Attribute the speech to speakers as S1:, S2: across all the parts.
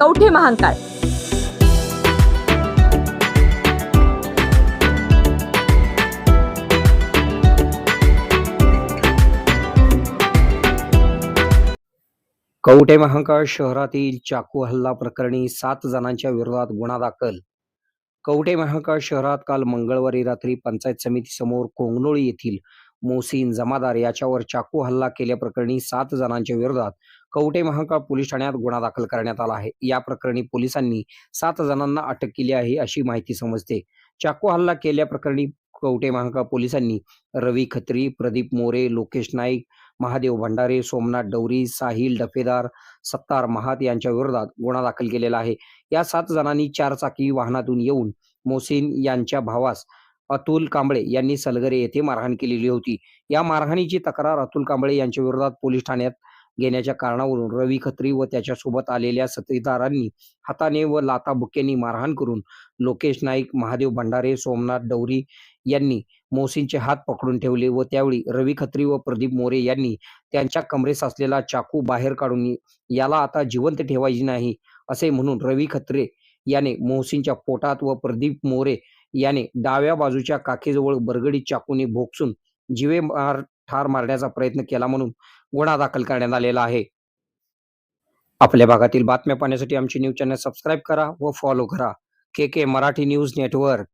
S1: कवठे महांकाळ
S2: कवठे महांकाळ शहरातील चाकू हल्ला प्रकरणी सात जणांच्या विरोधात गुन्हा दाखल. कवठे महांकाळ शहरात काल मंगळवारी रात्री पंचायत समितीसमोर कोंगनोळी येथील मोसीन जमादार याच्यावर चाकू हल्ला केल्याप्रकरणी सात जणांच्या विरोधात कवटे महाकाळ पोलीस ठाण्यात गुन्हा दाखल करण्यात आला आहे. या प्रकरणी पोलिसांनी सात जणांना अटक केली आहे अशी माहिती समजते. चाकू हल्ला केल्याप्रकरणी कवटे महाकाळ पोलिसांनी रवी खत्री प्रदीप मोरे लोकेश नाईक महादेव भंडारे सोमनाथ डवरी साहिल डफेदार सत्तार महात यांच्या विरोधात गुन्हा दाखल केलेला आहे. या सात जणांनी चारचाकी वाहनातून येऊन मोसीन यांच्या भावास अतुल कांबळे यांनी सलगरे येथे मारहाण केलेली होती. या मारहाणीची तक्रार अतुल कांबळे यांच्या विरोधात पोलीस ठाण्यात घेण्याच्या कारणावरून रवी खत्री व त्याच्यासोबत आलेल्या सत्तेदारांनी हाताने व लाता बुक्यांनी मारहाण करून लोकेश नाईक महादेव भंडारे सोमनाथ डवरी यांनी मोसींचे हात पकडून ठेवले व त्यावेळी रवी खत्री व प्रदीप मोरे यांनी त्यांच्या कमरेस असलेला चाकू बाहेर काढून याला आता जिवंत ठेवायची नाही असे म्हणून रवी खत्रे याने मोहसिनच्या पोटात व प्रदीप मोरे याने डाव्या बाजूच्या काखेजवळ बरगडी चाकूने भोगसून जिवे मार ठार मारण्याचा प्रयत्न केला म्हणून गुन्हा दाखल करण्यात आलेला आहे. आपल्या भागातील बातम्या पाहण्यासाठी आमचे न्यूज चॅनल सबस्क्राईब करा व फॉलो करा. K K Marathi news network.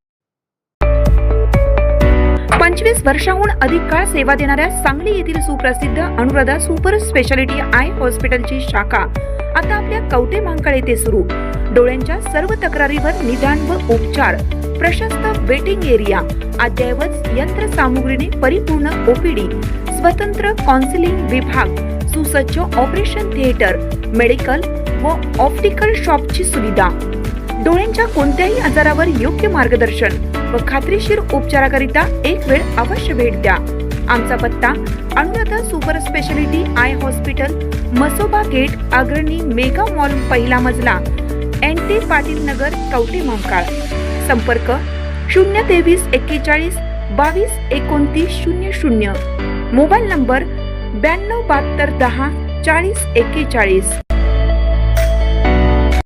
S3: पंचवीस वर्षाहून अधिक काळ सेवा देणाऱ्या सांगली येथील सुप्रसिद्ध अनुराधा सुपर स्पेशालिटी आय हॉस्पिटलची शाखा आता आपल्या कवटे मांकाळ येथे सुरू. डोळ्यांच्या सर्व तक्रारीवर निदान व उपचार. प्रशस्त वेटिंग एरिया अद्ययावत यंत्रसामुग्रीने परिपूर्ण ओपीडी स्वतंत्र काउन्सिलिंग विभाग सुसज्ज ऑपरेशन थिएटर मेडिकल व ऑप्टिकल शॉपची सुविधा. डोळ्यांच्या कोणत्याही आजारावर योग्य मार्गदर्शन व खात्रीशीर उपचाराकरिता एक वेळ अवश्य भेट द्या. आमचा पत्ता Anuradha super speciality eye hospital Masoba gate Agrani mega mall पहिला मजला एन टी पाटील नगर कवटे महाकाळ संपर्क शून्य तेवीस एक्केचाळीस बावीस एकोणतीस शून्य शून्य. मोबाईल नंबर ब्याण्णव बहात्तर दहा चाळीस एक्केचाळीस.